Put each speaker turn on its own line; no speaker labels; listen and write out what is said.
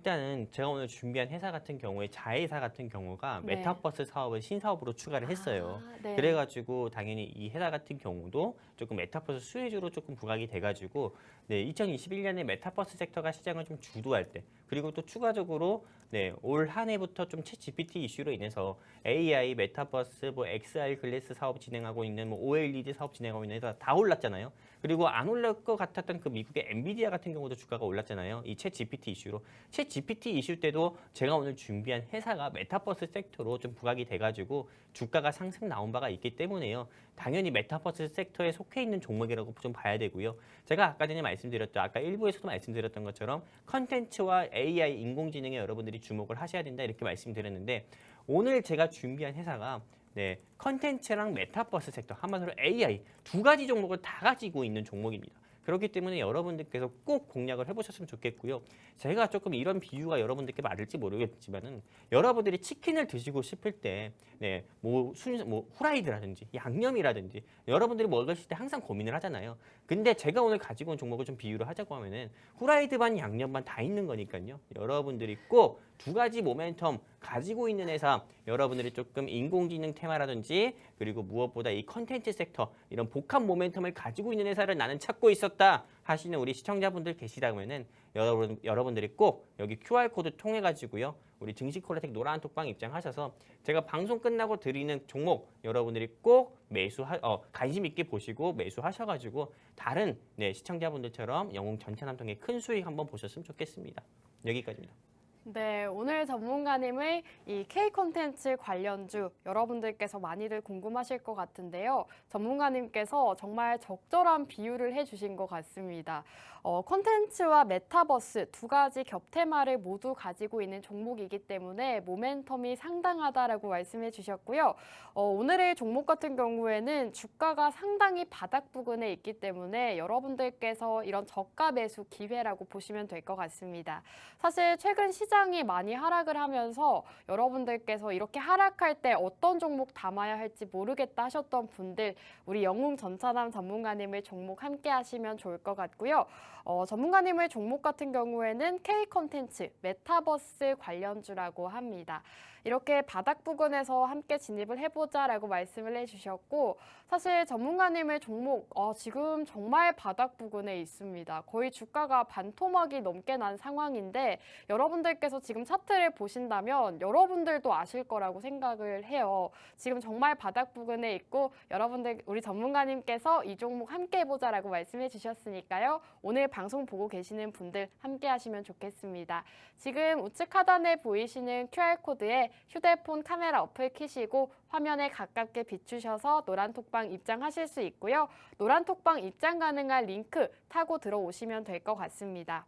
일단은 제가 오늘 준비한 회사 같은 경우에 자회사 같은 경우가
네.
메타버스 사업을 신사업으로 추가를 했어요.
아, 네.
그래가지고 당연히 이 회사 같은 경우도 조금 메타버스 수혜주로 조금 부각이 돼가지고 네 2021년에 메타버스 섹터가 시장을 좀 주도할 때 그리고 또 추가적으로 네 올 한 해부터 좀 챗 GPT 이슈로 인해서 AI 메타버스 뭐 XR 글래스 사업 진행하고 있는 뭐 OLED 사업 진행하고 있는 회사 다 올랐잖아요. 그리고 안 올릴 것 같았던 그 미국의 엔비디아 같은 경우도 주가가 올랐잖아요. 이 챗 GPT 이슈로 챗 GPT 이슈 때도 제가 오늘 준비한 회사가 메타버스 섹터로 좀 부각이 돼가지고 주가가 상승 나온 바가 있기 때문에요. 당연히 메타버스 섹터에 속해 있는 종목이라고 좀 봐야 되고요. 제가 아까 전에 말씀드렸죠. 아까 일부에서도 말씀드렸던 것처럼 컨텐츠와 AI 인공지능에 여러분들이 주목을 하셔야 된다 이렇게 말씀드렸는데 오늘 제가 준비한 회사가 네 컨텐츠랑 메타버스 섹터 한마디로 AI 두 가지 종목을 다 가지고 있는 종목입니다. 그렇기 때문에 여러분들께서 꼭 공략을 해보셨으면 좋겠고요. 제가 조금 이런 비유가 여러분들께 맞을지 모르겠지만은 여러분들이 치킨을 드시고 싶을 때, 네, 뭐 순, 뭐 후라이드라든지 양념이라든지 여러분들이 먹으실 때 항상 고민을 하잖아요. 근데 제가 오늘 가지고 온 종목을 좀 비유를 하자고 하면은 후라이드 반 양념 반다 있는 거니까요. 여러분들이 꼭 두 가지 모멘텀 가지고 있는 회사 여러분들이 조금 인공지능 테마라든지 그리고 무엇보다 이 컨텐츠 섹터 이런 복합 모멘텀을 가지고 있는 회사를 나는 찾고 있었다 하시는 우리 시청자분들 계시다면은 여러분 여러분들이 꼭 여기 QR 코드 통해 가지고요. 우리 증시 콜레텍 노란 톡방 입장하셔서 제가 방송 끝나고 드리는 종목 여러분들이 꼭 매수 어, 관심 있게 보시고 매수하셔 가지고 다른 네, 시청자분들처럼 영웅 전차남통의 큰 수익 한번 보셨으면 좋겠습니다. 여기까지입니다.
네, 오늘 전문가님의 이 K 콘텐츠 관련주 여러분들께서 많이들 궁금하실 것 같은데요. 전문가님께서 정말 적절한 비유를 해주신 것 같습니다. 어, 콘텐츠와 메타버스 두 가지 겹테마를 모두 가지고 있는 종목이기 때문에 모멘텀이 상당하다라고 말씀해 주셨고요. 어, 오늘의 종목 같은 경우에는 주가가 상당히 바닥 부근에 있기 때문에 여러분들께서 이런 저가 매수 기회라고 보시면 될 것 같습니다. 사실 최근 시 장이 많이 하락을 하면서 여러분들께서 이렇게 하락할 때 어떤 종목 담아야 할지 모르겠다 하셨던 분들 우리 영웅 전차남 전문가님의 종목 함께 하시면 좋을 것 같고요. 어, 전문가님의 종목 같은 경우에는 K 컨텐츠, 메타버스 관련주라고 합니다. 이렇게 바닥 부근에서 함께 진입을 해보자라고 말씀을 해주셨고 사실 전문가님의 종목 어, 지금 정말 바닥 부근에 있습니다. 거의 주가가 반토막이 넘게 난 상황인데 여러분들 께서 지금 차트를 보신다면 여러분들도 아실 거라고 생각을 해요. 지금 정말 바닥 부근에 있고 여러분들 우리 전문가님께서 이 종목 함께 해보자라고 말씀해 주셨으니까요. 오늘 방송 보고 계시는 분들 함께 하시면 좋겠습니다. 지금 우측 하단에 보이시는 QR코드에 휴대폰 카메라 어플 키시고 화면에 가깝게 비추셔서 노란 톡방 입장하실 수 있고요. 노란 톡방 입장 가능한 링크 타고 들어오시면 될 것 같습니다.